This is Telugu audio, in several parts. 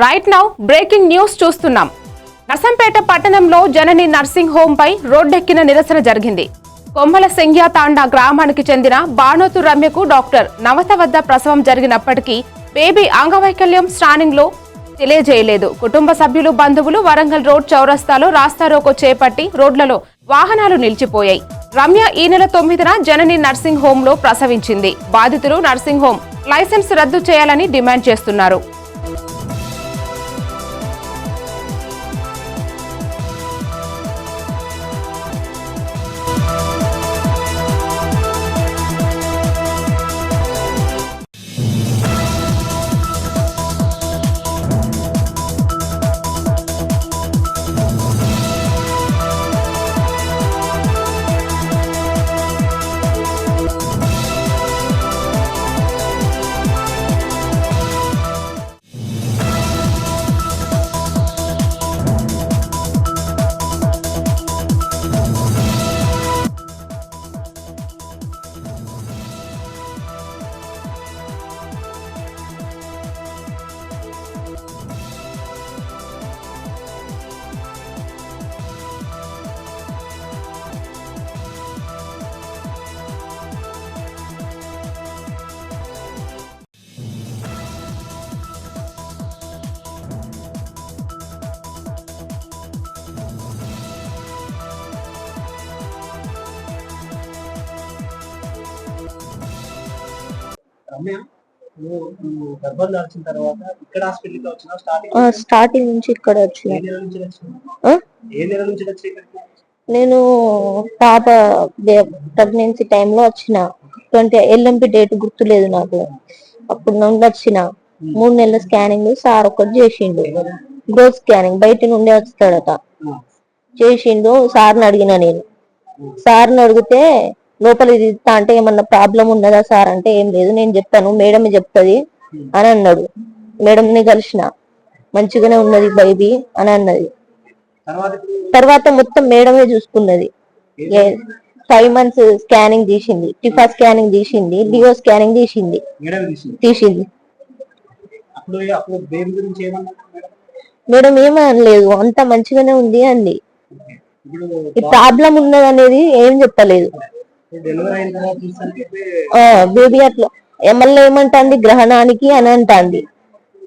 రైట్ నౌ బ్రేకింగ్ న్యూస్ చూస్తున్నాం. నర్సంపేట పట్టణంలో జనని నర్సింగ్ హోమ్ పై రోడ్డెక్కిన నిరసన జరిగింది. కొమ్మల సెంగ్యా తాండా గ్రామానికి చెందిన బాణోతు రమ్యకు డాక్టర్ నవత వద్ద ప్రసవం జరిగినప్పటికీ బేబీ అంగవైకల్యం స్టానింగ్లో తెలియజేయలేదు. కుటుంబ సభ్యులు బంధువులు వరంగల్ రోడ్ చౌరస్తాలో రాస్తారోకో చేపట్టి రోడ్లలో వాహనాలు నిలిచిపోయాయి. రమ్య ఈ నెల తొమ్మిదిన జనని నర్సింగ్ హోమ్లో ప్రసవించింది. బాధితులు నర్సింగ్ హోమ్ లైసెన్స్ రద్దు చేయాలని డిమాండ్ చేస్తున్నారు. స్టార్టింగ్ నుంచి? ఇక్కడ వచ్చిన. నేను పాప ప్రెగ్నెన్సీ టైంలో వచ్చిన. ట్వంటీ ఎల్ఎంపి డేట్ గుర్తులేదు నాకు. అప్పుడు నుండి వచ్చిన. మూడు నెలల స్కానింగ్ సార్ ఒకటి చేసిండు. గ్రోత్ స్కానింగ్ బయట నుండి వస్తాడట. ఆ, చేసిండు సార్ని అడిగిన నేను. సార్ని అడిగితే లోపల ఇది ఇస్తా అంటే ఏమన్నా ప్రాబ్లం ఉన్నదా సార్? అంటే ఏం లేదు నేను చెప్తాను మేడం చెప్తుంది అని అన్నాడు. మేడంని కలిసిన. మంచిగానే ఉన్నది బైబీ అని అన్నది. తర్వాత? మొత్తం మేడమే చూసుకున్నది. ఫైవ్ మంత్స్ స్కానింగ్ తీసింది. టిఫా స్కానింగ్ తీసింది లియో స్కానింగ్ తీసింది. తీసింది? మేడం? మేడం ఏమీ అనలేదు అంత మంచిగానే ఉంది అంది. ప్రాబ్లం ఉన్నది అనేది ఏం చెప్పలేదు. డెలివరీ అయిన తర్వాత చూస్తానికి బేబీ అట్లా మళ్ళీ ఏమంటాంది? గ్రహణానికి అని అంటాంది.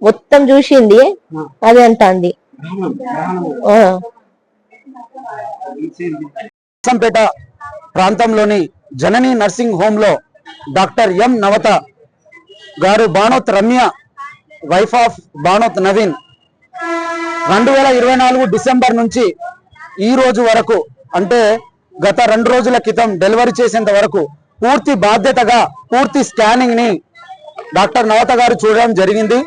మొత్తం చూసింది అది అంటాంది. సంపేట ప్రాంతంలోని జనని నర్సింగ్ హోమ్లో డాక్టర్ ఎం నవత గారు బానోత్ రమ్య వైఫ్ ఆఫ్ బానోత్ నవీన్ రెండు వేల ఇరవై నాలుగు డిసెంబర్ నుంచి ఈ రోజు వరకు అంటే గత రెండు రోజుల క్రితం డెలివరీ చేసేంత వరకు పూర్తి బాధ్యతగా పూర్తి స్కానింగ్ని డాక్టర్ నవత గారు చూడడం జరిగింది.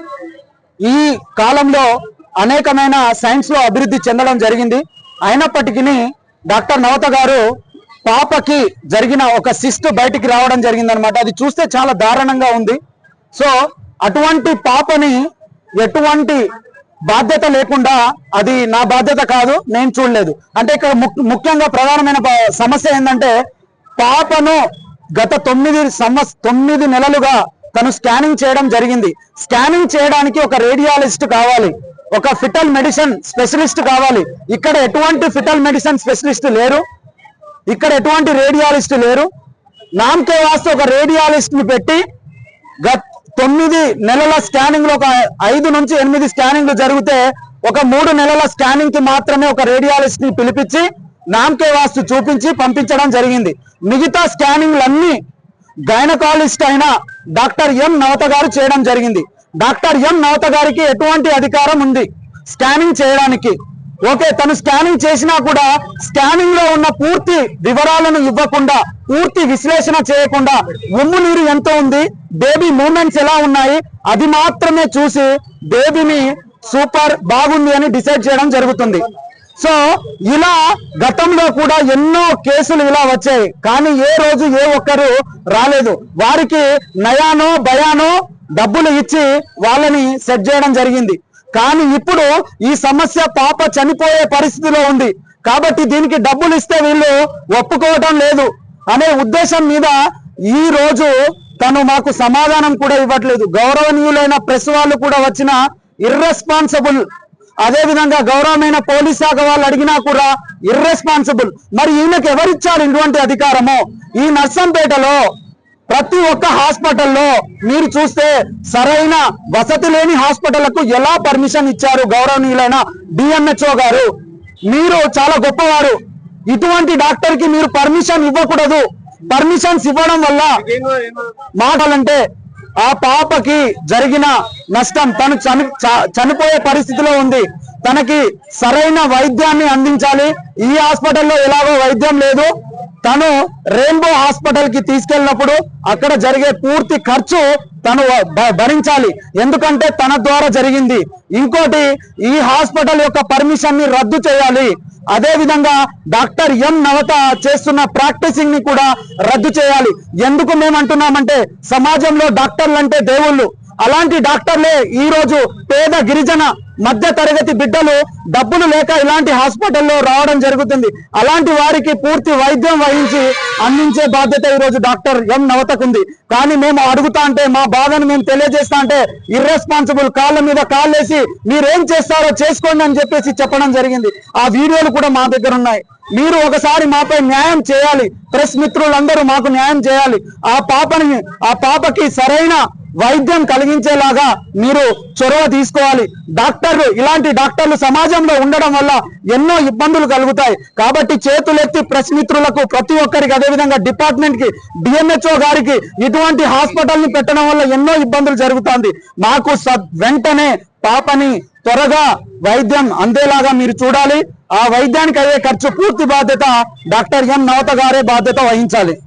ఈ కాలంలో అనేకమైన సైన్స్లో అభివృద్ధి చెందడం జరిగింది. అయినప్పటికీ డాక్టర్ నవత గారు పాపకి జరిగిన ఒక సిస్ట్ బయటికి రావడం జరిగింది అనమాట అది చూస్తే చాలా దారుణంగా ఉంది. సో అటువంటి పాపని ఎటువంటి బాధ్యత లేకుండా అది నా బాధ్యత కాదు నేను చూడలేదు. అంటే ఇక్కడ ముఖ్యంగా ప్రధానమైన ప- సమస్య ఏంటంటే పాపను గత తొమ్మిది సంవత్స తొమ్మిది నెలలుగా తను స్కానింగ్ చేయడం జరిగింది. స్కానింగ్ చేయడానికి ఒక రేడియాలజిస్ట్ కావాలి. ఒక ఫిటల్ మెడిసిన్ స్పెషలిస్ట్ కావాలి. ఇక్కడ ఎటువంటి ఫిటల్ మెడిసిన్ స్పెషలిస్ట్ లేరు. ఇక్కడ ఎటువంటి రేడియాలిస్ట్ లేరు. నామకే వాస్తు ఒక రేడియాలజిస్ట్ని పెట్టి గత తొమ్మిది నెలల స్కానింగ్లో ఒక ఐదు నుంచి ఎనిమిది స్కానింగ్లు జరిగితే ఒక మూడు నెలల స్కానింగ్కి మాత్రమే ఒక రేడియాలజిస్ట్ని పిలిపించి నామకే వాస్తు చూపించి పంపించడం జరిగింది. మిగతా స్కానింగ్లన్నీ గైనకాలజిస్ట్ అయిన డాక్టర్ ఎం నవత గారు చేయడం జరిగింది. డాక్టర్ ఎం నవత గారికి ఎటువంటి అధికారం ఉంది స్కానింగ్ చేయడానికి? ఓకే తను స్కానింగ్ చేసినా కూడా స్కానింగ్లో ఉన్న పూర్తి వివరాలను ఇవ్వకుండా పూర్తి విశ్లేషణ చేయకుండా ఉమ్ము నీరు ఎంత ఉంది? బేబీ మూమెంట్స్ ఎలా ఉన్నాయి అది మాత్రమే చూసి బేబీని సూపర్ బాగుంది అని డిసైడ్ చేయడం జరుగుతుంది. సో ఇలా గతంలో కూడా ఎన్నో కేసులు ఇలా వచ్చాయి. కానీ ఏ రోజు ఏ ఒక్కరు రాలేదు. వారికి నయానో భయానో డబ్బులు ఇచ్చి వాళ్ళని సెట్ చేయడం జరిగింది. కానీ ఇప్పుడు ఈ సమస్య పాప చనిపోయే పరిస్థితిలో ఉంది. కాబట్టి దీనికి డబ్బులు ఇస్తే వీళ్ళు ఒప్పుకోవటం లేదు అనే ఉద్దేశం మీద ఈ రోజు తను మాకు సమాధానం కూడా ఇవ్వట్లేదు. గౌరవనీయులైన ప్రెస్ వాళ్ళు కూడా వచ్చిన ఇర్రెస్పాన్సిబుల్ అదే విధంగా గౌరవమైన పోలీస్ శాఖ వాళ్ళు అడిగినా కూడా ఇర్రెస్పాన్సిబుల్ మరి ఈయనకు ఎవరిచ్చారు ఇటువంటి అధికారము? ఈ నర్సంపేటలో ప్రతి ఒక్క హాస్పిటల్లో మీరు చూస్తే సరైన వసతి లేని హాస్పిటళ్ళకు ఎలా పర్మిషన్ ఇచ్చారు గౌరవనీయులైన డిఎంహెచ్ఓ గారు? మీరు చాలా గొప్పవారు. ఇటువంటి డాక్టర్కి మీరు పర్మిషన్ ఇవ్వకూడదు. పర్మిషన్స్ ఇవ్వడం వల్ల మాటలంటే ఆ పాపకి జరిగిన నష్టం తను చని చ- చనిపోయే పరిస్థితిలో ఉంది. తనకి సరైన వైద్యాన్ని అందించాలి. ఈ హాస్పిటల్లో ఎలాగో వైద్యం లేదు. తను రెయిన్బో హాస్పిటల్కి తీసుకెళ్ళినప్పుడు అక్కడ జరిగే పూర్తి ఖర్చు తను భ- భరించాలి. ఎందుకంటే తన ద్వారా జరిగింది. ఇంకోటి ఈ హాస్పిటల్ యొక్క పర్మిషన్ని రద్దు చేయాలి. అదే విధంగా డాక్టర్ ఎం నవత చేస్తున్న ప్రాక్టీసింగ్ని కూడా రద్దు చేయాలి. ఎందుకు మేము అంటున్నామంటే సమాజంలో డాక్టర్లు అంటే దేవుళ్ళు. అలాంటి డాక్టర్లే ఈ రోజు పేద గిరిజన మధ్య తరగతి బిడ్డలు డబ్బులు లేక ఇలాంటి హాస్పిటల్లో రావడం జరుగుతుంది. అలాంటి వారికి పూర్తి వైద్యం వహించి అందించే బాధ్యత ఈ రోజు డాక్టర్ ఎం నవతకుంది. కానీ మేము అడుగుతా అంటే మా బాధను మేము తెలియజేస్తా అంటే ఇర్రెస్పాన్సిబుల్ కాళ్ళ మీద కాళ్ళేసి మీరేం చేస్తారో చేసుకోండి అని చెప్పేసి చెప్పడం జరిగింది. ఆ వీడియోలు కూడా మా దగ్గర ఉన్నాయి. మీరు ఒకసారి మాపై న్యాయం చేయాలి. ప్రెస్ మిత్రులందరూ మాకు న్యాయం చేయాలి. ఆ పాపని ఆ పాపకి సరైన వైద్యం కలిగించేలాగా మీరు చొరవ తీసుకోవాలి. డాక్టర్లు ఇలాంటి డాక్టర్లు సమాజంలో ఉండడం వల్ల ఎన్నో ఇబ్బందులు కలుగుతాయి. కాబట్టి చేతులెత్తి ప్రెస్ మిత్రులకు ప్రతి ఒక్కరికి అదేవిధంగా డిపార్ట్మెంట్కి డిఎంహెచ్ఓ గారికి ఇటువంటి హాస్పిటల్ని పెట్టడం వల్ల ఎన్నో ఇబ్బందులు జరుగుతుంది. మాకు స- వెంటనే పాపని త్వరగా వైద్యం అందేలాగా మీరు చూడాలి. ఆ వైద్యానికి అయ్యే ఖర్చు పూర్తి బాధ్యత డాక్టర్ ఎం నవత గారే బాధ్యత వహించాలి.